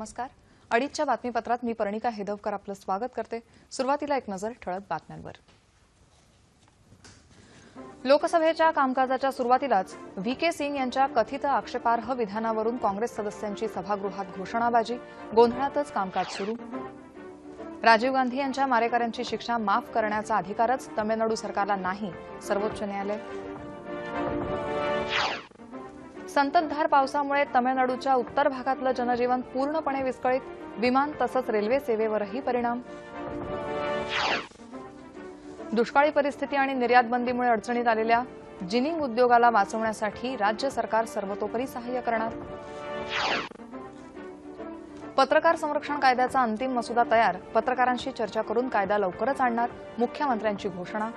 नमस्कार. अडीचच्या बातमीपत्रात मी पर्णिका हेदवकर आपलं स्वागत करते. सुरुवातीला एक नजर ठळक बातम्यांवर. लोकसभेच्या कामकाजाच्या सुरुवातीलाच व्ही के सिंग यांच्या कथित आक्षेपार्ह विधानावरून काँग्रेस सदस्यांची सभागृहात घोषणाबाजी गोंधळातच कामकाज सुरू. राजीव गांधी यांच्या मारेकऱ्यांची शिक्षा माफ करण्याचा अधिकारच तमिळनाडू सरकारला नाही सर्वोच्च न्यायालय. संततधार पावसामुळे तमिळनाडूच्या उत्तर भागातलं जनजीवन पूर्णपणे विस्कळीत. विमान तसंच रेल्वे सेवेवरही परिणाम. दुष्काळी परिस्थिती आणि निर्यातबंदीमुळे अडचणीत आलेल्या जिनिंग उद्योगाला वाचवण्यासाठी राज्य सरकार सर्वतोपरी सहाय्य करणार. पत्रकार संरक्षण कायद्याचा अंतिम मसुदा तयार. पत्रकारांशी चर्चा करून कायदा लवकरच आणणार मुख्यमंत्र्यांची घोषणा.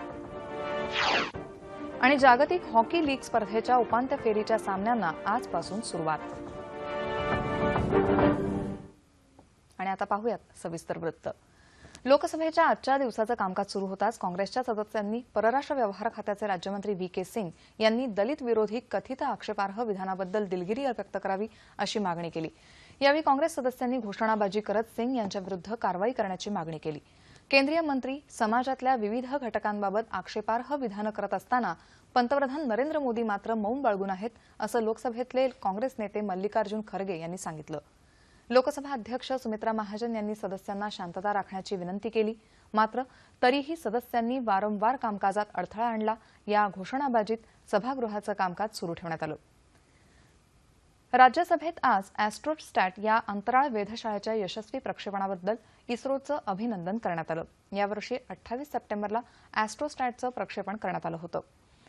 आणि जागतिक हॉकी लीग स्पर्धेच्या उपांत्य फेरीच्या सामन्यांना आजपासून सुरुवात. आणि आता पाहूयात सविस्तर वृत्त. लोकसभेच्या आजच्या दिवसाचं कामकाज सुरू होताच काँग्रेसच्या सदस्यांनी परराष्ट्र व्यवहार खात्याचे राज्यमंत्री व्ही के सिंग यांनी दलित विरोधी कथित आक्षेपार्ह विधानाबद्दल दिलगिरी व्यक्त करावी अशी मागणी केली. यावेळी काँग्रेस सदस्यांनी घोषणाबाजी करत सिंग यांच्याविरुद्ध कारवाई करण्याची मागणी केली. केंद्रीय मंत्री समाजातल्या विविध घटकांबाबत आक्षेपार्ह विधानं करत असताना पंतप्रधान नरेंद्र मोदी मात्र मौन बाळगून आहेत असं लोकसभेतले काँग्रेस नेते मल्लिकार्जुन खरगे यांनी सांगितलं. लोकसभा अध्यक्ष सुमित्रा महाजन यांनी सदस्यांना शांतता राखण्याची विनंती केली. मात्र तरीही सदस्यांनी वारंवार कामकाजात अडथळा आणला या घोषणाबाजीत सभागृहाचं कामकाज सुरू ठेवण्यात आलं. राज्यसभेत आज ॲस्ट्रोस्टॅट या अंतराळ वेधशाळेच्या यशस्वी प्रक्षेपणाबद्दल इस्रोचं अभिनंदन करण्यात आलं. यावर्षी अठ्ठावीस सप्टेंबरला ॲस्ट्रोस्टॅटचं प्रक्षेपण करण्यात आलं होतं.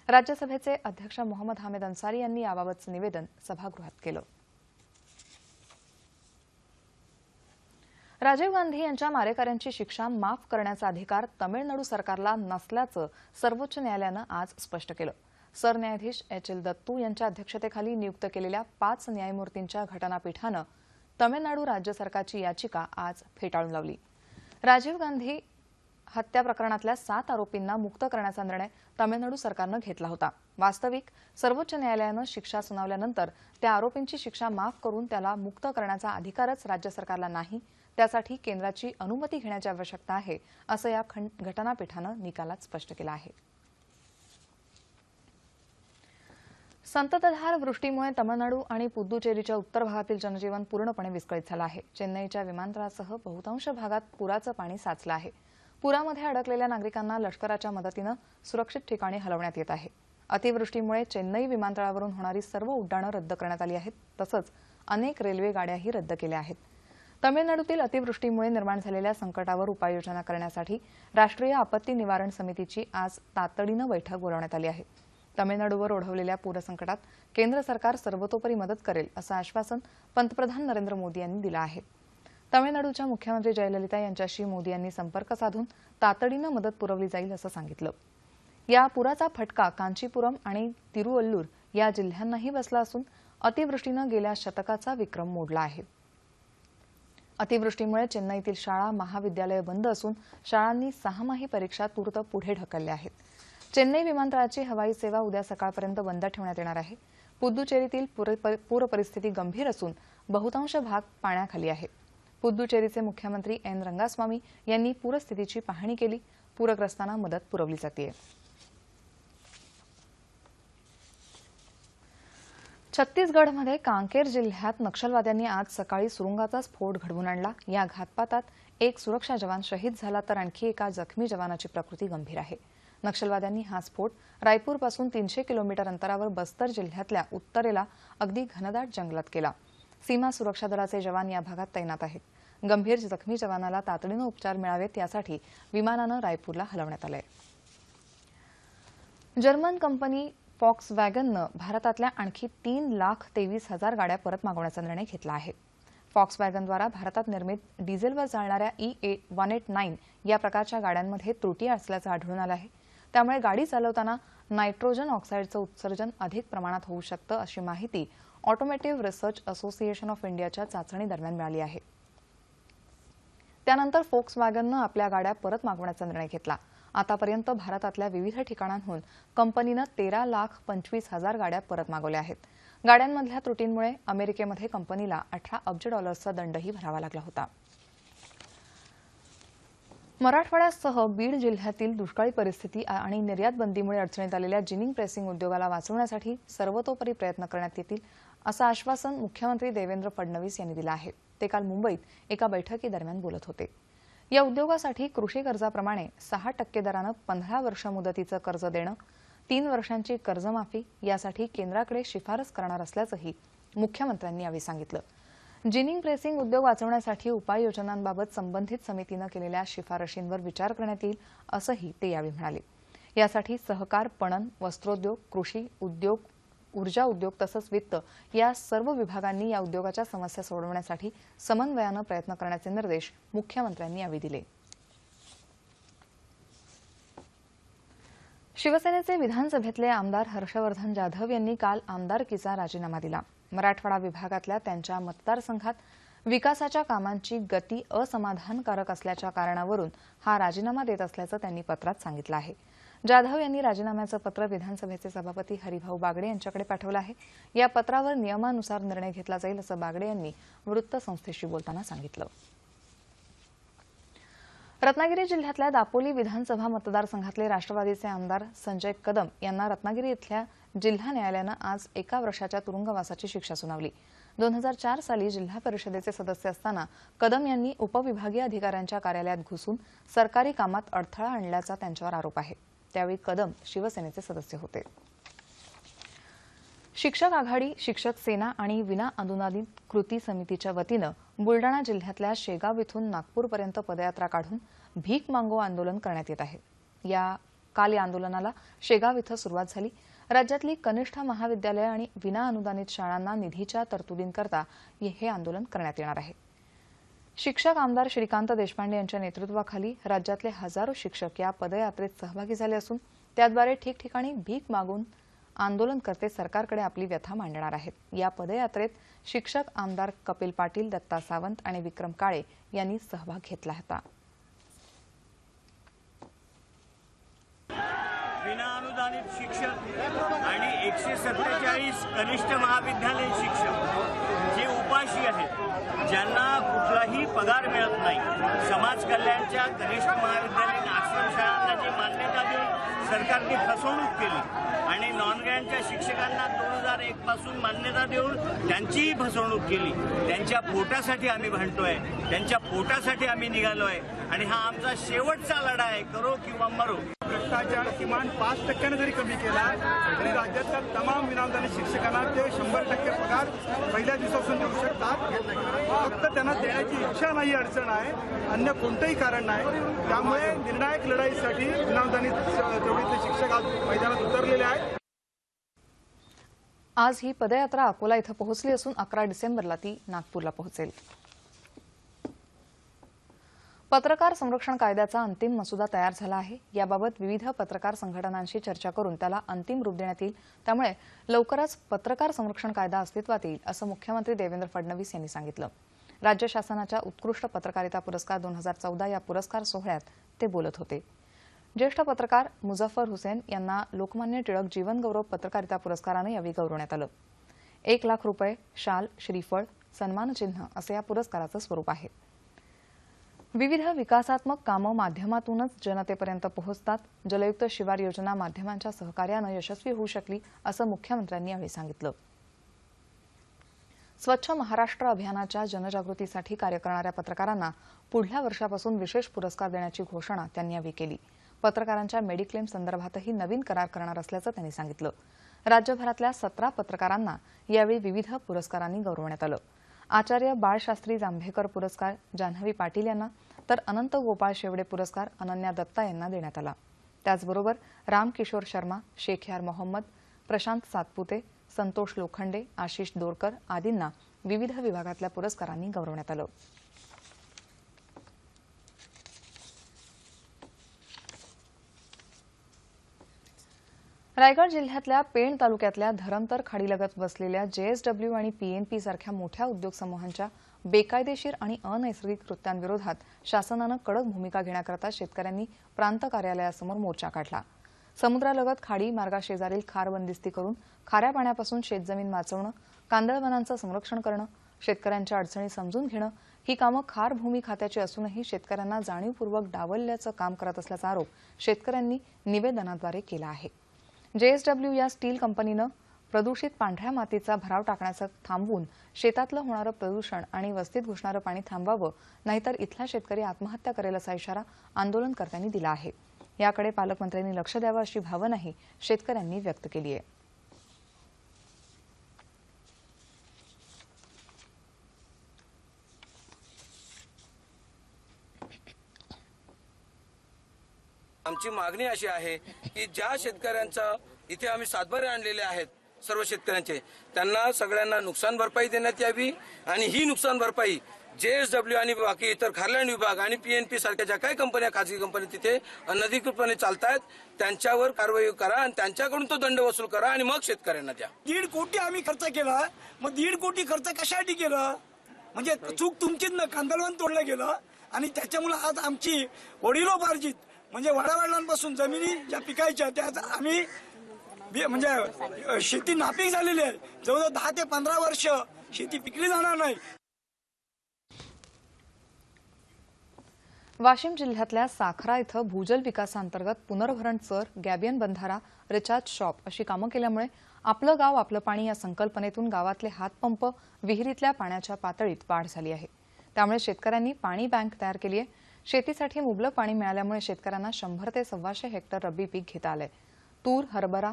राज्यसभेचे अध्यक्ष मोहम्मद हामिद अन्सारी यांनी याबाबतचं निवेदन सभागृहात केलं. राजीव गांधी यांच्या मारेकऱ्यांची शिक्षा माफ करण्याचा अधिकार तमिळनाडू सरकारला नसल्याचं सर्वोच्च न्यायालयानं आज स्पष्ट केलं. सरन्यायाधीश एच एल दत्तू यांच्या अध्यक्षतेखाली नियुक्त केलेल्या पाच न्यायमूर्तींच्या घटनापीठानं तमिळनाडू राज्य सरकारची याचिका आज फेटाळून लावली. राजीव गांधी हत्या प्रकरणातल्या सात आरोपींना मुक्त करण्याचा निर्णय तमिळनाडू सरकारनं घेतला होता. वास्तविक सर्वोच्च न्यायालयानं शिक्षा सुनावल्यानंतर त्या आरोपींची शिक्षा माफ करून त्याला मुक्त करण्याचा अधिकारच राज्य सरकारला नाही त्यासाठी केंद्राची अनुमती घेण्याची आवश्यकता आहे असं या घटनापीठानं निकालात स्पष्ट केलं आहे. संततधार वृष्टीमुळे तमिळनाडू आणि पुद्दुचेरीच्या उत्तर भागातील जनजीवन पूर्णपणे विस्कळीत झालं आहे. चेन्नईच्या विमानतळासह बहुतांश भागात पुराचं पाणी साचलं आहे. पुरामध्ये अडकलेल्या नागरिकांना लष्कराच्या मदतीनं सुरक्षित ठिकाणी हलवण्यात येत आहे. अतिवृष्टीमुळे चेन्नई विमानतळावरून होणारी सर्व उड्डाणं रद्द करण्यात आली आहेत तसंच अनेक रेल्वे गाड्याही रद्द केल्या आहेत. तमिळनाडूतील अतिवृष्टीमुळे निर्माण झालेल्या संकटावर उपाययोजना करण्यासाठी राष्ट्रीय आपत्ती निवारण समितीची आज तातडीनं बैठक बोलावण्यात आली आहे. तमिळनाडूवर ओढवलेल्या पूरसंकटात केंद्र सरकार सर्वतोपरी मदत करेल असं आश्वासन पंतप्रधान नरेंद्र मोदी यांनी दिलं आहे. तमिळनाडूच्या मुख्यमंत्री जयललिता यांच्याशी मोदी यांनी संपर्क साधून तातडीनं मदत पुरवली जाईल असं सांगितलं. या पुराचा फटका कांचीपुरम आणि तिरुवल्लूर या जिल्ह्यांनाही बसला असून अतिवृष्टीनं गेल्या शतकाचा विक्रम मोडला आहे. अतिवृष्टीमुळे चेन्नईतील शाळा महाविद्यालय बंद असून शाळांनी सहामाही परीक्षा तूर्त पुढे ढकलल्या आहेत. चेन्नई विमानतळाची हवाई सेवा उद्या सकाळपर्यंत बंद ठेवण्यात येणार आहे. पुद्दुचेरीतील पूरपरिस्थिती गंभीर असून बहुतांश भाग पाण्याखाली आहे. पुद्दुचेरीचे मुख्यमंत्री एन. रंगास्वामी यांनी पूरस्थितीची पाहणी केली. पूरग्रस्तांना मदत पुरवली जाते छत्तीसगडमध्ये कांकेर जिल्ह्यात नक्षलवाद्यांनी आज सकाळी सुरुंगाचा स्फोट घडवून आणला. या घातपातात एक सुरक्षा जवान शहीद झाला तर आणखी एका जखमी जवानाची प्रकृती गंभीर आहे. नक्षलवाद्यांनी हा स्फोट रायपूरपासून तीनशे किलोमीटर अंतरावर बस्तर जिल्ह्यातल्या उत्तरेला अगदी घनदाट जंगलात केला. सीमा सुरक्षा दलाचे जवान या भागात तैनात आहेत. गंभीर जखमी जवानाला तातडीनं उपचार मिळावेत यासाठी विमानानं रायपूरला हलवण्यात आलंय. जर्मन कंपनी फॉक्स वॅगननं भारतातल्या आणखी तीन लाख तेवीस हजार गाड्या परत मागवण्याचा निर्णय घेतला आहे. फॉक्स वॅगनद्वारा भारतात निर्मित डिझेलवर चालणाऱ्या E A one eight nine या प्रकारच्या गाड्यांमध्ये त्रुटी असल्याचं आढळून आलं आहे. त्यामुळे गाडी चालवताना नायट्रोजन ऑक्साईडचं उत्सर्जन अधिक प्रमाणात होऊ शकतं अशी माहिती ऑटोमेटिव्ह रिसर्च असोसिएशन ऑफ इंडियाच्या चाचणी दरम्यान मिळाली आहे. त्यानंतर फोक्स वॅगननं आपल्या गाड्या परत मागवण्याचा निर्णय घेतला. आतापर्यंत भारतातल्या विविध ठिकाणांहून कंपनीनं तेरा लाख पंचवीस हजार गाड्या परत मागवल्या आहेत. गाड्यांमधल्या त्रुटींमुळे अमेरिकेमध्ये कंपनीला अठरा अब्ज डॉलर्सचा दंडही भरावा लागला होता. मराठवाड्यासह बीड जिल्ह्यातील दुष्काळी परिस्थिती आणि निर्यात बंदीमुळे अडचणीत आलेल्या जिनिंग प्रेसिंग उद्योगाला वाचवण्यासाठी सर्वतोपरी प्रयत्न करण्यात येतील असं आश्वासन मुख्यमंत्री देवेंद्र फडणवीस यांनी दिलं आहे. ते काल मुंबईत एका बैठकीदरम्यान बोलत होते. या उद्योगासाठी कृषी कर्जाप्रमाणे सहा टक्के दरानं पंधरा वर्ष मुदतीचं कर्ज देणं तीन वर्षांची कर्जमाफी यासाठी केंद्राकडे शिफारस करणार असल्याचंही मुख्यमंत्र्यांनी यावेळी सांगितलं. जिनिंग प्रेसिंग उद्योग वाचवण्यासाठी उपाययोजनांबाबत संबंधित समितीनं केलेल्या शिफारशींवर विचार करण्यात येईल असंही ते यावेळी म्हणाले. यासाठी सहकार पणन वस्त्रोद्योग कृषी उद्योग ऊर्जा उद्योग तसंच वित्त या सर्व विभागांनी या उद्योगाच्या समस्या सोडवण्यासाठी समन्वयानं प्रयत्न करण्याचे निर्देश मुख्यमंत्र्यांनी यावेळी दिले. शिवसेनेचे विधानसभेतले आमदार हर्षवर्धन जाधव यांनी काल आमदारकीचा राजीनामा दिला. मराठवाडा विभागातल्या त्यांच्या मतदारसंघात विकासाच्या कामांची गती असमाधानकारक असल्याच्या कारणावरून हा राजीनामा देत असल्याचं त्यांनी पत्रात सांगितलं आहे. जाधव यांनी राजीनाम्याचं पत्र विधानसभेचे सभापती हरिभाऊ बागडे यांच्याकडे पाठवलं आहे. या पत्रावर नियमानुसार निर्णय घेतला जाईल असं बागडे यांनी वृत्तसंस्थेशी बोलताना सांगितलं. रत्नागिरी जिल्ह्यातल्या दापोली विधानसभा मतदारसंघातले राष्ट्रवादीचे आमदार संजय कदम यांना रत्नागिरी इथल्या जिल्हा न्यायालयानं आज एका वर्षाच्या तुरुंगवासाची शिक्षा सुनावली. दोन हजार चार साली जिल्हा परिषदेचे सदस्य असताना कदम यांनी उपविभागीय अधिकाऱ्यांच्या कार्यालयात घुसून सरकारी कामात अडथळा आणल्याचा त्यांच्यावर आरोप आहे. त्यावेळी कदम शिवसेनेचे सदस्य होते. शिक्षक आघाडी शिक्षक सेना आणि विना अनुदानित कृती समितीच्या वतीनं बुलडाणा जिल्ह्यातल्या शेगाव इथून नागपूरपर्यंत पदयात्रा काढून भीक मागो आंदोलन करण्यात येत आहे. या काल या आंदोलनाला शेगाव इथं सुरुवात झाली. राज्यातली कनिष्ठ महाविद्यालय आणि विना अनुदानित शाळांना निधीच्या तरतुदींकरता हे आंदोलन करण्यात येणार आहे. शिक्षक आमदार श्रीकांत देशपांडे यांच्या नेतृत्वाखाली राज्यातले हजारो शिक्षक या पदयात्रेत सहभागी झाले असून त्याद्वारे ठिकठिकाणी भीक मागून आंदोलनकर्ते सरकारकडे आपली व्यथा मांडणार आहेत. या पदयात्रेत शिक्षक आमदार कपिल पाटील दत्ता सावंत आणि विक्रम काळे यांनी सहभाग घेतला होता. महाविद्यालयीन शिक्षक आणि एकशे सत्तेचाळीस कनिष्ठ महाविद्यालयीन शिक्षक जे उपाशी आहेत ज्यांना कुठलाही पगार मिळत नाही. समाज कल्याणच्या कनिष्ठ महाविद्यालयीन आश्रमशाळांना जी मान्यता देऊन सरकारने फसवणूक केली आणि नॉन शिक्षकांना दोन हजार एक पासून मान्यता देऊन त्यांचीही फसवणूक केली. त्यांच्या पोटासाठी आम्ही भांडतोय. त्यांच्या पोटासाठी आम्ही निघालोय. आणि हा आमचा शेवटचा लढा आहे करो किंवा मरो. भ्रष्टाचार किमान पाच टक्क्यानं जरी कमी केला तरी राज्यातल्या तमाम विनामदानी शिक्षकांना ते शंभर टक्के पगार पहिल्या दिवसापासून देऊ शकतात. फक्त त्यांना देण्याची इच्छा नाही अडचण आहे अन्य कोणतंही कारण नाही. त्यामुळे निर्णायक लढाईसाठी विनामदानी तेवढीतले शिक्षक आज मैदानात उतरलेले आहेत. आज ही पदयात्रा अकोला इथं पोहोचली असून अकरा डिसेंबरला ती नागपूरला पोहोचेल. पत्रकार संरक्षण कायद्याचा अंतिम मसुदा तयार झाला आहे. याबाबत विविध पत्रकार संघटनांशी चर्चा करून त्याला अंतिम रूप देण्यात येईल. त्यामुळे लवकरच पत्रकार संरक्षण कायदा अस्तित्वात येईल असं मुख्यमंत्री देवेंद्र फडणवीस यांनी सांगितलं. राज्य शासनाच्या उत्कृष्ट पत्रकारिता पुरस्कार दोन हजार चौदा या पुरस्कार सोहळ्यात ते बोलत होते. ज्येष्ठ पत्रकार मुझफ्फर हुसेन यांना लोकमान्य टिळक जीवनगौरव पत्रकारिता पुरस्कारानं यावेळी गौरवण्यात आलं. एक लाख रुपये शाल श्रीफळ सन्मानचिन्ह असं या पुरस्काराचं स्वरूप आहे. विविध विकासात्मक कामं माध्यमातूनच जनतेपर्यंत पोहोचतात. जलयुक्त शिवार योजना माध्यमांच्या सहकार्यानं यशस्वी होऊ शकली असं मुख्यमंत्र्यांनी यावेळी सांगितलं. स्वच्छ महाराष्ट्र अभियानाच्या जनजागृतीसाठी कार्य करणाऱ्या पत्रकारांना पुढल्या वर्षापासून विशेष पुरस्कार देण्याची घोषणा त्यांनी यावेळी केली. पत्रकारांच्या मेडिक्लेम संदर्भातही नवीन करार करणार असल्याचं त्यांनी सांगितलं. राज्यभरातल्या सतरा पत्रकारांना यावेळी विविध पुरस्कारांनी गौरवण्यात आलं. आचार्य बाळशास्त्री जांभेकर पुरस्कार जान्हवी पाटील यांना तर अनंत गोपाळ शेवडे पुरस्कार अनन्या दत्ता यांना देण्यात आला. त्याचबरोबर रामकिशोर शर्मा शेखयार मोहम्मद प्रशांत सातपुते संतोष लोखंडे आशिष दोरकर आदींना विविध विभागातल्या पुरस्कारांनी गौरवण्यात आलं. रायगड जिल्ह्यातल्या पेण तालुक्यातल्या धरमतर खाडीलगत बसलेल्या जेएसडब्ल्यू आणि पीएनपी सारख्या मोठ्या उद्योग समूहांच्या बेकायदेशीर आणि अनैसर्गिक कृत्यांविरोधात शासनानं कडक भूमिका घेण्याकरता शेतकऱ्यांनी प्रांत कार्यालयासमोर मोर्चा काढला. समुद्रालगत खाडी मार्गाशेजारील खार बंदिस्ती करून खाऱ्या पाण्यापासून शेतजमीन वाचवणं कांदळवनांचं संरक्षण करणं शेतकऱ्यांच्या अडचणी समजून घेणं ही कामं खार भूमी खात्याची असूनही शेतकऱ्यांना जाणीवपूर्वक डावलल्याचं काम करत असल्याचा आरोप शेतकऱ्यांनी निवेदनाद्वारे केला आहे. जेएसडब्ल्यू या स्टील कंपनीनं प्रदूषित पांढऱ्या मातीचा भराव टाकण्याचं थांबवून शेतातलं होणारं प्रदूषण आणि वस्तीत घुसणारं पाणी थांबवावं नाहीतर इथला शेतकरी आत्महत्या करेल असा इशारा आंदोलनकर्त्यांनी दिला आहे. याकडे पालकमंत्र्यांनी लक्ष द्यावं अशी भावनाही शेतकऱ्यांनी व्यक्त केली आहे. आमची मागणी अशी आहे की ज्या शेतकऱ्यांचा इथे आम्ही सातबारे आणलेले आहेत सर्व शेतकऱ्यांचे त्यांना सगळ्यांना नुकसान भरपाई देण्यात यावी आणि ही नुकसान भरपाई जेएसडब्ल्यू आणि बाकी इतर खारलँड विभाग आणि पीएनपी सारख्या ज्या काही कंपन्या खाजगी कंपन्या तिथे अनधिकृतपणे चालतायत त्यांच्यावर कारवाई करा आणि त्यांच्याकडून तो दंड वसूल करा आणि मग शेतकऱ्यांना द्या. दीड कोटी आम्ही खर्च केला. मग दीड कोटी खर्च कशासाठी केला? म्हणजे चूक तुमचीच ना कांदळवन तोडलं गेलं आणि त्याच्यामुळे आज आमची वडिलोपार्जित म्हणजे वडावडिलांपासून जमिनी ज्या पिकायच्या त्या आम्ही म्हणजे शेती नापीक झालेली आहे. जवळजवळ दहा ते पंधरा वर्ष शेती पिकली जाणार नाही. वाशिम जिल्ह्यातल्या साखरा इथं भूजल विकासांतर्गत पुनर्भरण चर गॅबियन बंधारा रिचार्ज शॉप अशी कामं केल्यामुळे आपलं गाव आपलं पाणी या संकल्पनेतून गावातले हातपंप विहिरीतल्या पाण्याच्या पातळीत वाढ झाली आहे. त्यामुळे शेतकऱ्यांनी पाणी बँक तयार केली आहे. शेतीसाठी मुबलक पाणी मिळाल्यामुळे शेतकऱ्यांना शंभर ते सव्वाशे हेक्टर रब्बी पीक घेता आलंय तूर हरभरा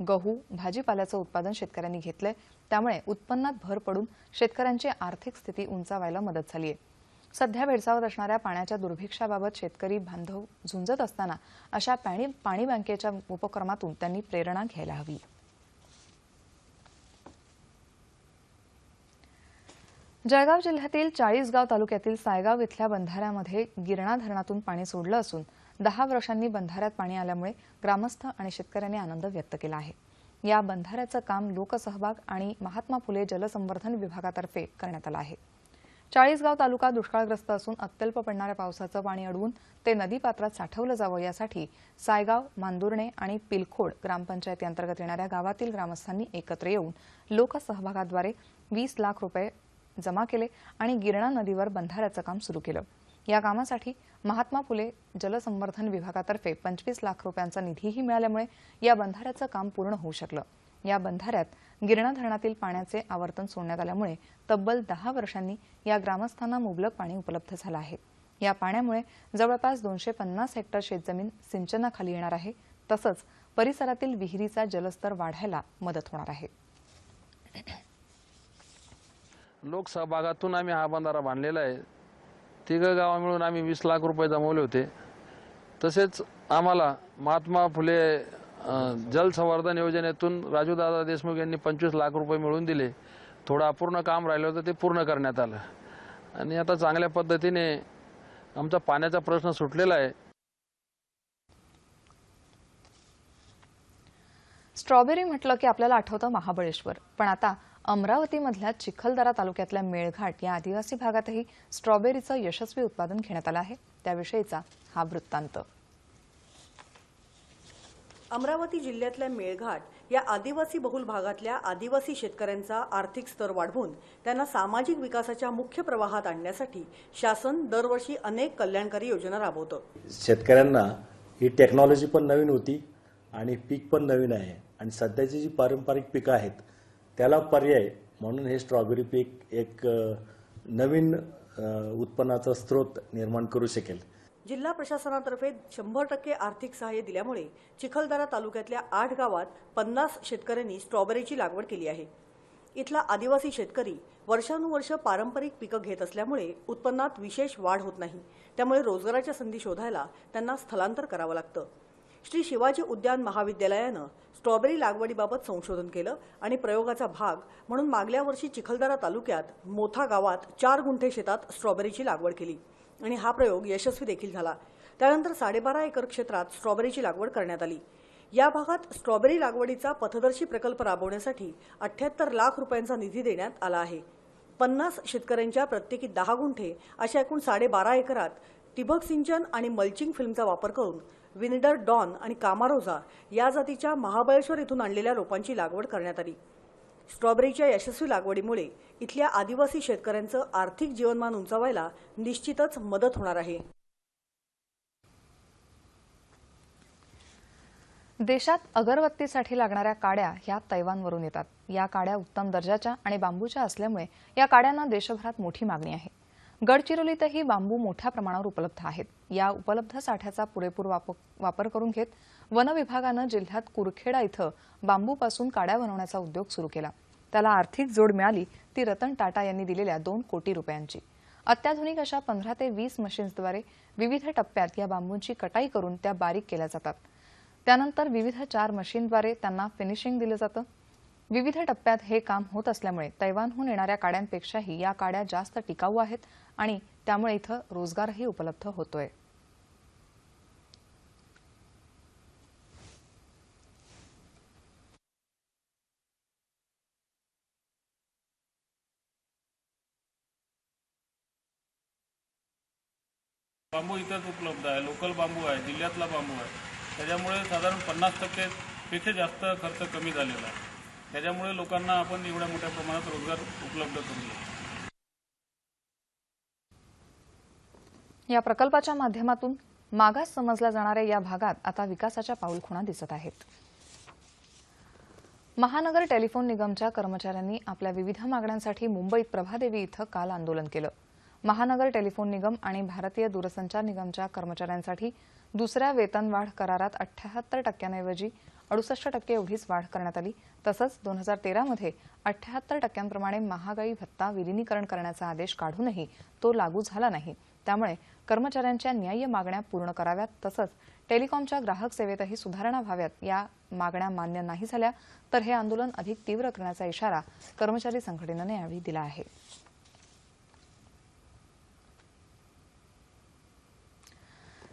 गहू भाजीपाल्याचं उत्पादन शेतकऱ्यांनी घेतलंय. त्यामुळे उत्पन्नात भर पडून शेतकऱ्यांची आर्थिक स्थिती उंचावायला मदत झाली आहे सध्या भेडसावत असणाऱ्या पाण्याच्या दुर्भिक्षाबाबत शेतकरी बांधव झुंजत असताना अशा पाणी पाणी बँकेच्या उपक्रमातून त्यांनी प्रेरणा घ्यायला हवी. जळगाव जिल्ह्यातील चाळीसगाव तालुक्यातील सायगाव इथल्या बंधाऱ्यामध्ये गिरणा धरणातून पाणी सोडलं असून दहा वर्षांनी बंधाऱ्यात पाणी आल्यामुळे ग्रामस्थ आणि शेतकऱ्यांनी आनंद व्यक्त केला आहे. या बंधाऱ्याचं काम लोकसहभाग आणि महात्मा फुले जलसंवर्धन विभागातर्फे करण्यात आलं आहे. चाळीसगाव तालुका दुष्काळग्रस्त असून अत्यल्प पडणाऱ्या पावसाचं पाणी अडवून ते नदीपात्रात साठवलं जावं यासाठी सायगाव मांदुर्णे आणि पिलखोड ग्रामपंचायती अंतर्गत येणाऱ्या गावातील ग्रामस्थांनी एकत्र येऊन लोकसहभागाद्वारे वीस लाख रुपये जमा केले आणि गिरणा नदीवर बंधाऱ्याचं काम सुरू केलं. या कामासाठी महात्मा फुले जलसंवर्धन विभागातर्फे पंचवीस लाख रुपयांचा निधीही मिळाल्यामुळे या बंधाऱ्याचं काम पूर्ण होऊ शकलं. या बंधाऱ्यात गिरणा धरणातील पाण्याचे आवर्तन सोडण्यात आल्यामुळे तब्बल दहा वर्षांनी या ग्रामस्थांना मुबलक पाणी उपलब्ध झालं आहे. या पाण्यामुळे जवळपास दोनशे पन्नास हेक्टर शेतजमीन सिंचनाखाली येणार आहे. तसंच परिसरातील विहिरीचा जलस्तर वाढायला मदत होणार आहे. लोकसहभागातून आम्ही हा बंधारा बांधलेला आहे. तिघं गावा मिळून आम्ही वीस लाख रुपये जमवले होते. तसेच आम्हाला महात्मा फुले जलसंवर्धन योजनेतून राजूदादा देशमुख यांनी पंचवीस लाख रुपये मिळवून दिले. थोडं अपूर्ण काम राहिलं होतं ते पूर्ण करण्यात आलं. आणि आता चांगल्या पद्धतीने आमचा पाण्याचा प्रश्न सुटलेला आहे. स्ट्रॉबेरी म्हटलं की आपल्याला आठवतं महाबळेश्वर. पण आता अमरावतीमधल्या चिखलदरा तालुक्यातल्या मेळघाट या आदिवासी भागातही स्ट्रॉबेरीचं यशस्वी उत्पादन घेण्यात आलं आहे. त्याविषयीचा हा वृत्तांत. अमरावती जिल्ह्यातल्या मेळघाट या आदिवासी बहुल भागातल्या आदिवासी शेतकऱ्यांचा आर्थिक स्तर वाढवून त्यांना सामाजिक विकासाच्या मुख्य प्रवाहात आणण्यासाठी शासन दरवर्षी अनेक कल्याणकारी योजना राबवतं. शेतकऱ्यांना ही टेक्नॉलॉजी पण नवीन होती आणि पीक पण नवीन आहे. आणि सध्याची जी पारंपरिक पिकं आहेत त्याला पर्याय म्हणून हे स्ट्रॉबेरी पीक एक नवीन उत्पन्नाचा स्रोत निर्माण करू शकेल. जिल्हा प्रशासनातर्फे शंभर टक्के आर्थिक सहाय्य दिल्यामुळे चिखलदरा तालुक्यातल्या आठ गावात पन्नास शेतकऱ्यांनी स्ट्रॉबेरीची लागवड केली आहे. इथला आदिवासी शेतकरी वर्षानुवर्ष पारंपरिक पिकं घेत असल्यामुळे उत्पन्नात विशेष वाढ होत नाही. त्यामुळे रोजगाराच्या संधी शोधायला त्यांना स्थलांतर करावं लागतं. श्री शिवाजी उद्यान महाविद्यालयानं स्ट्रॉबेरी लागवडीबाबत संशोधन केलं आणि प्रयोगाचा भाग म्हणून मागल्या वर्षी चिखलदरा तालुक्यात मोथा गावात चार गुंठे शेतात स्ट्रॉबेरीची लागवड केली आणि हा प्रयोग यशस्वी देखील झाला. त्यानंतर साडेबारा एकर क्षेत्रात स्ट्रॉबेरीची लागवड करण्यात आली. या भागात स्ट्रॉबेरी लागवडीचा पथदर्शी प्रकल्प राबवण्यासाठी अठ्याहत्तर लाख रुपयांचा निधी देण्यात आला आहे. पन्नास शेतकऱ्यांच्या प्रत्येकी दहा गुंठे अशा एकूण साडेबारा एकरात ठिबक सिंचन आणि मल्चिंग फिल्मचा वापर करून विनिडर डॉन आणि कामारोझा या जातीच्या महाबळेश्वर इथून आणलेल्या रोपांची लागवड करण्यात आली. स्ट्रॉबेरीच्या यशस्वी लागवडीमुळे इथल्या आदिवासी शेतकऱ्यांचं आर्थिक जीवनमान उंचावायला निश्चितच मदत होणार आहे. देशात अगरबत्तीसाठी लागणाऱ्या काड्या ह्या तैवानवरून येतात. या काड्या उत्तम दर्जाच्या आणि बांबूच्या असल्यामुळे या काड्यांना देशभरात मोठी मागणी आहे. गडचिरोलीतही बांबू मोठ्या प्रमाणावर उपलब्ध आहेत. या उपलब्ध साठ्याचा पुरेपूर वाप- वापर करून घेत वन विभागानं जिल्ह्यात कुरखेडा इथं बांबूपासून काड्या बनवण्याचा उद्योग सुरू केला. त्याला आर्थिक जोड मिळाली ती रतन टाटा यांनी दिलेल्या दोन कोटी रुपयांची. अत्याधुनिक अशा पंधरा ते वीस मशीन्सद्वारे विविध टप्प्यात या बांबूंची कटाई करून त्या बारीक केल्या जातात. त्यानंतर विविध चार मशीनद्वारे त्यांना फिनिशिंग दिलं जातं. विविध टप्प्यात हे काम होत असल्यामुळे तैवानहून येणाऱ्या काड्यांपेक्षाही या काड्या जास्त टिकाऊ आहेत आणि त्यामुळे इथं रोजगारही उपलब्ध होतोय. बांबू इथंच उपलब्ध आहे. लोकल बांबू आहे जिल्ह्यातला बांबू आहे. त्याच्यामुळे साधारण पन्नास टक्के पेक्षा जास्त खर्च कमी झालेला आहे. त्याच्यामुळे लोकांना आपण एवढ्या मोठ्या प्रमाणात रोजगार उपलब्ध करून या प्रकल्पाच्या माध्यमातून मागास समजल्या जाणाऱ्या या भागात आता विकासाच्या पाऊलखुणा दिसत आहेत. महानगर टेलिफोन निगमच्या कर्मचाऱ्यांनी आपल्या विविध मागण्यांसाठी मुंबईत प्रभादेवी इथं काल आंदोलन केलं. महानगर टेलिफोन निगम आणि भारतीय दूरसंचार निगमच्या कर्मचाऱ्यांसाठी दुसऱ्या वेतनवाढ करारात अठ्याहत्तर टक्क्यांऐवजी अडुसष्ट टक्के एवढीच वाढ करण्यात आली. तसंच दोन हजार तेरामध्ये अठ्याहत्तर टक्क्यांप्रमाणे महागाई भत्ता विलिनीकरण करण्याचा आदेश काढूनही तो लागू झाला नाही. त्यामुळे कर्मचाऱ्यांच्या न्याय्य मागण्या पूर्ण कराव्यात. तसंच टेलिकॉमच्या ग्राहक सेवेतही सुधारणा व्हाव्यात. या मागण्या मान्य नाही झाल्या तर हे आंदोलन अधिक तीव्र करण्याचा इशारा कर्मचारी संघटनेनं यावेळी दिला आहे.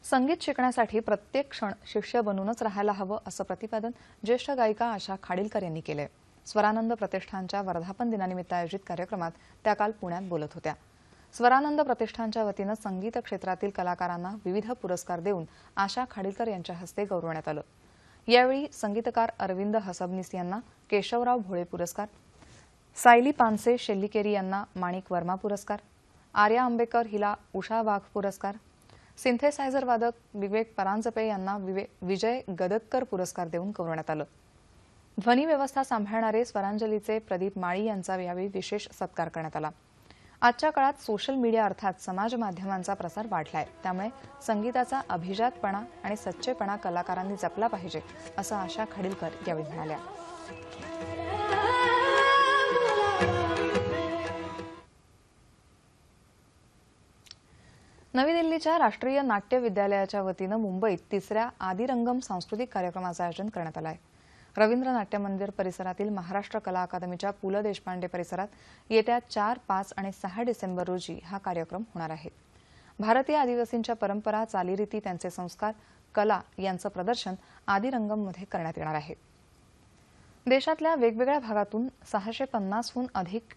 संगीत शिकण्यासाठी प्रत्येक क्षण शिष्य बनूनच राहायला हवं असं प्रतिपादन ज्येष्ठ गायिका आशा खाडीलकर यांनी केलंय. स्वरानंद प्रतिष्ठानच्या वर्धापन दिनानिमित्त आयोजित कार्यक्रमात त्या काल पुण्यात बोलत होत्या. स्वरानंद प्रतिष्ठानच्या वतीनं संगीत क्षेत्रातील कलाकारांना विविध पुरस्कार देऊन आशा खाडीलकर यांच्या हस्ते गौरवण्यात आलं. यावेळी संगीतकार अरविंद हसबनीस यांना केशवराव भोळे पुरस्कार सायली पानसे शेल्लीकेरी यांना माणिक वर्मा पुरस्कार आर्या आंबेकर हिला उषा वाघ पुरस्कार सिंथेसायझर वादक विवेक परांजपे यांना विजय गदतकर पुरस्कार देऊन गौरवण्यात आलं. ध्वनी व्यवस्था सांभाळणारे स्वरांजलीचे प्रदीप माळी यांचा यावेळी विशेष सत्कार करण्यात आला. आजच्या काळात सोशल मीडिया अर्थात समाज माध्यमांचा प्रसार वाढलाय. त्यामुळे संगीताचा अभिजातपणा आणि सच्चेपणा कलाकारांनी जपला पाहिजे असं आशा खडीलकर यावेळी म्हणाल्या. नवी दिल्लीच्या राष्ट्रीय नाट्य विद्यालयाच्या वतीनं मुंबईत तिसऱ्या आदिरंगम सांस्कृतिक कार्यक्रमाचं आयोजन करण्यात आलं आहे रवींद्र नाट्य मंदिर परिसरातील महाराष्ट्र कला अकादमीच्या पु ल देशपांडे परिसरात येत्या चार पाच आणि सहा डिसेंबर रोजी हा कार्यक्रम होणार आहे. भारतीय आदिवासींच्या परंपरा चालीरीती त्यांचे संस्कार कला यांचं प्रदर्शन आदिरंगममध्ये करण्यात येणार आहे. देशातल्या वेगवेगळ्या भागातून सहाशे पन्नासहून अधिक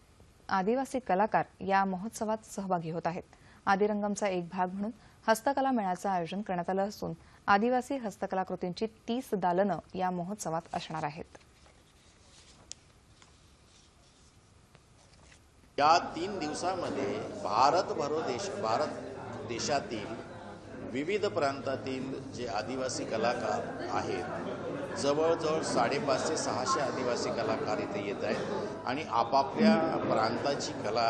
आदिवासी कलाकार या महोत्सवात सहभागी होत आहेत. आदिरंगमचा एक भाग म्हणून हस्तकला मेळ्याचं आयोजन करण्यात आलं असून आदिवासी हस्तकलाकृतींची तीस दालनं या महोत्सवात असणार आहेत. या तीन दिवसामध्ये भारतभर देश भारत देशातील विविध प्रांतातील जे आदिवासी कलाकार आहेत जवळजवळ साडेपाच ते सहाशे आदिवासी कलाकार इथे येत आहेत आणि आपापल्या प्रांताची कला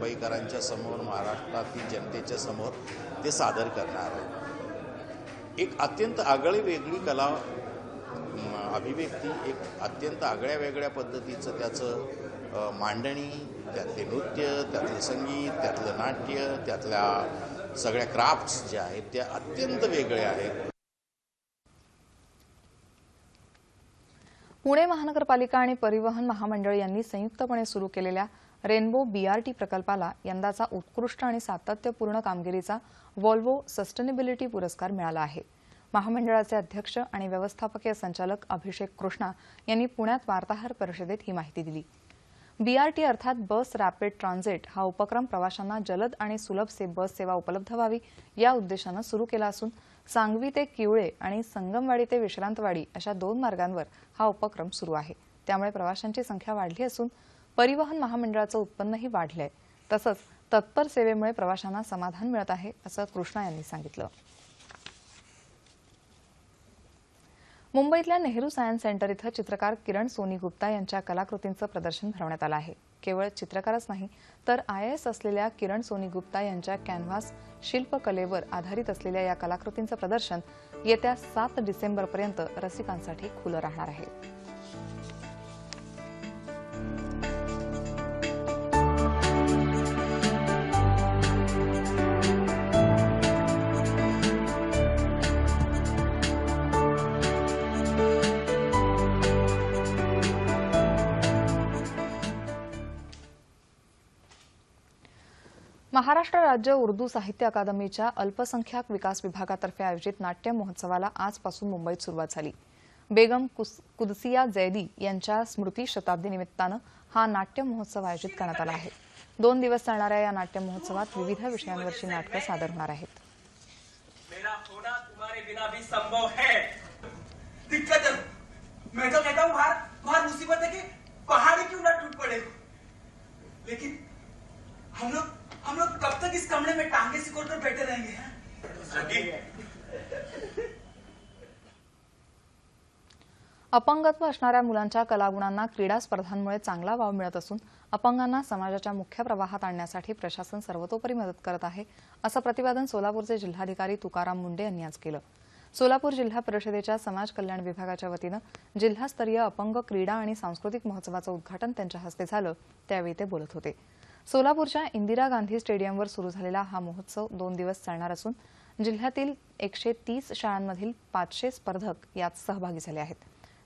मुंबईकरांच्या समोर महाराष्ट्रातील जनतेच्या समोर ते सादर करणार आहे एक अत्यंत आगळी वेगळी कला अभिव्यक्ती एक अत्यंत आगळ्या वेगळ्या पद्धतीचं त्याचं मांडणी त्यातले नृत्य त्यातलं संगीत त्यातलं नाट्य त्यातल्या सगळ्या क्राफ्ट्स ज्या आहेत त्या अत्यंत वेगळ्या आहेत. पुणे महानगरपालिका आणि परिवहन महामंडळ यांनी संयुक्तपणे सुरू केलेल्या रेनबो बीआरटी प्रकल्पाला यंदाचा उत्कृष्ट आणि सातत्यपूर्ण कामगिरीचा व्हॉल्वो सस्टेनेबिलिटी पुरस्कार मिळाला आहे. महामंडळाचे अध्यक्ष आणि व्यवस्थापकीय संचालक अभिषेक कृष्णा यांनी पुण्यात वार्ताहर परिषदेत ही माहिती दिली. बीआरटी अर्थात बस रॅपिड ट्रान्झिट हा उपक्रम प्रवाशांना जलद आणि सुलभ से बस सेवा उपलब्ध व्हावी या उद्देशानं सुरू केला असून सांगवी ते किवळे आणि संगमवाडी ते विश्रांतवाडी अशा दोन मार्गांवर हा उपक्रम सुरू आहे. त्यामुळे प्रवाशांची संख्या वाढली असून परिवहन महामंडळाचं उत्पन्नही वाढलंय. तसंच तत्पर सेवेमुळे प्रवाशांना समाधान मिळत आहे असं कृष्णा यांनी सांगितलं. मुंबईतल्या नेहरू सायन्स सेंटर इथं चित्रकार किरण सोनी गुप्ता यांच्या कलाकृतींचं प्रदर्शन भरवण्यात आलं आहे. केवळ चित्रकारच नाही तर आय एस असलेल्या किरण सोनी गुप्ता यांच्या कॅनव्हास शिल्पकलेवर आधारित असलेल्या या कलाकृतींचं प्रदर्शन येत्या सात डिसेंबरपर्यंत रसिकांसाठी खुलं राहणार आहे. महाराष्ट्र राज्य उर्दू साहित्य अकादमीच्या अल्पसंख्याक विकास विभागातर्फे आयोजित नाट्य महोत्सवाला आजपासून मुंबईत सुरुवात झाली. बेगम कुस- कुदसिया जैदी यांच्या स्मृती शताब्दी निमित्तानं हा नाट्य महोत्सव आयोजित करण्यात आला आहे. दोन दिवस चालणाऱ्या या नाट्य महोत्सवात विविध विषयांवरची नाटकं सादर होणार आहेत मुसीबत है कि क्यों ना टूट पड़े? लेकिन हम लोग हम लोग कब तक इस कमरे में टांगे सिकोड़ कर बैठे रहेंगे हैं? अपंगत्व असणाऱ्या मुलांच्या कलागुणांना क्रीडा स्पर्धांमुळे चांगला वाव मिळत असून अपंगांना समाजाच्या मुख्य प्रवाहात आणण्यासाठी प्रशासन सर्वतोपरी मदत करत आहे असं प्रतिपादन सोलापूरचे जिल्हाधिकारी तुकाराम मुंडे यांनी आज केलं. सोलापूर जिल्हा परिषदेच्या समाज कल्याण विभागाच्या वतीनं जिल्हास्तरीय अपंग क्रीडा आणि सांस्कृतिक महोत्सवाचं उद्घाटन त्यांच्या हस्ते झालं त्यावेळी ते बोलत होते. सोलापूरच्या इंदिरा गांधी स्टेडियमवर सुरू झालेला हा महोत्सव दोन दिवस चालणार असून जिल्ह्यातील एकशे तीस शाळांमधील पाचशे स्पर्धक यात सहभागी झाले आहेत.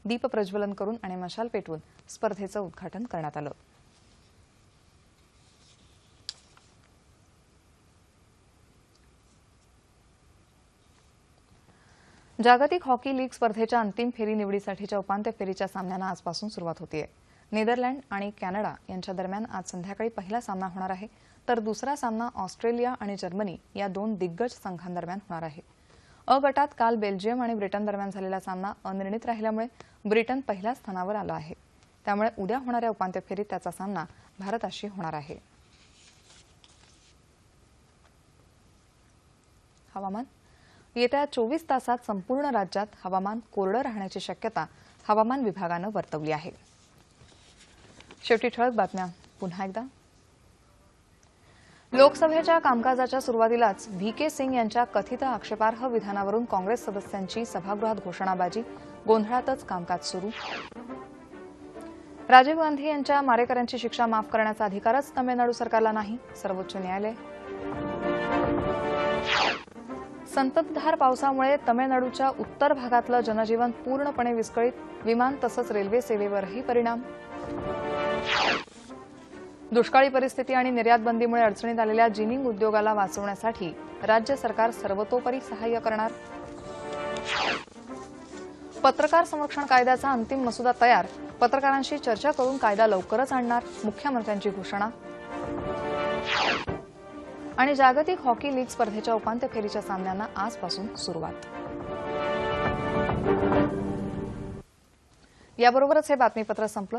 दीप प्रज्वलन करून आणि मशाल पेटवून स्पर्धेचं उद्घाटन करण्यात आलं. जागतिक हॉकी लीग स्पर्धेच्या अंतिम फेरी निवडीसाठीच्या उपांत्य फेरीच्या सामन्यांना आजपासून सुरुवात होतीये. नेदरलँड आणि कॅनडा यांच्या दरम्यान आज संध्याकाळी पहिला सामना होणार आहे. तर दुसरा सामना ऑस्ट्रेलिया आणि जर्मनी या दोन दिग्गज संघांदरम्यान होणार आहे. अ गटात काल बेल्जियम आणि ब्रिटन दरम्यान झालेला सामना अनिर्णित राहिल्यामुळे ब्रिटन पहिल्या स्थानावर आलं आहे. त्यामुळे उद्या होणाऱ्या उपांत्य फेरीत त्याचा सामना भारताशी होणार आहे. हवामान. येत्या चोवीस तासात संपूर्ण राज्यात हवामान कोरडं राहण्याची शक्यता हवामान विभागानं वर्तवली आहे. शेवटी ठळक बातम्या. पुन्हा एकदा. लोकसभेच्या कामकाजाच्या सुरुवातीलाच व्ही के सिंग यांच्या कथित आक्षेपार्ह विधानावरून काँग्रेस सदस्यांची सभागृहात घोषणाबाजी. गोंधळातच कामकाज सुरू. राजीव गांधी यांच्या मारेकऱ्यांची शिक्षा माफ करण्याचा अधिकारच तमिळनाडू सरकारला नाही सर्वोच्च न्यायालय. संततधार पावसामुळे तमिळनाडूच्या उत्तर भागातलं जनजीवन पूर्णपणे विस्कळीत विमान तसंच रेल्वे सेवेवरही परिणाम. दुष्काळी परिस्थिती आणि निर्यात बंदीमुळे अडचणीत आलेल्या जिनिंग उद्योगाला वाचवण्यासाठी राज्य सरकार सर्वतोपरी सहाय्य करणार? पत्रकार संरक्षण कायद्याचा अंतिम मसुदा तयार? पत्रकारांशी चर्चा करून कायदा लवकरच आणणार? मुख्यमंत्र्यांची घोषणा? आणि जागतिक हॉकी लीग स्पर्धेच्या उपांत्य फेरीच्या सामन्यांना आजपासून सुरुवात. याबरोबरच हे बातमीपत्र संपलं.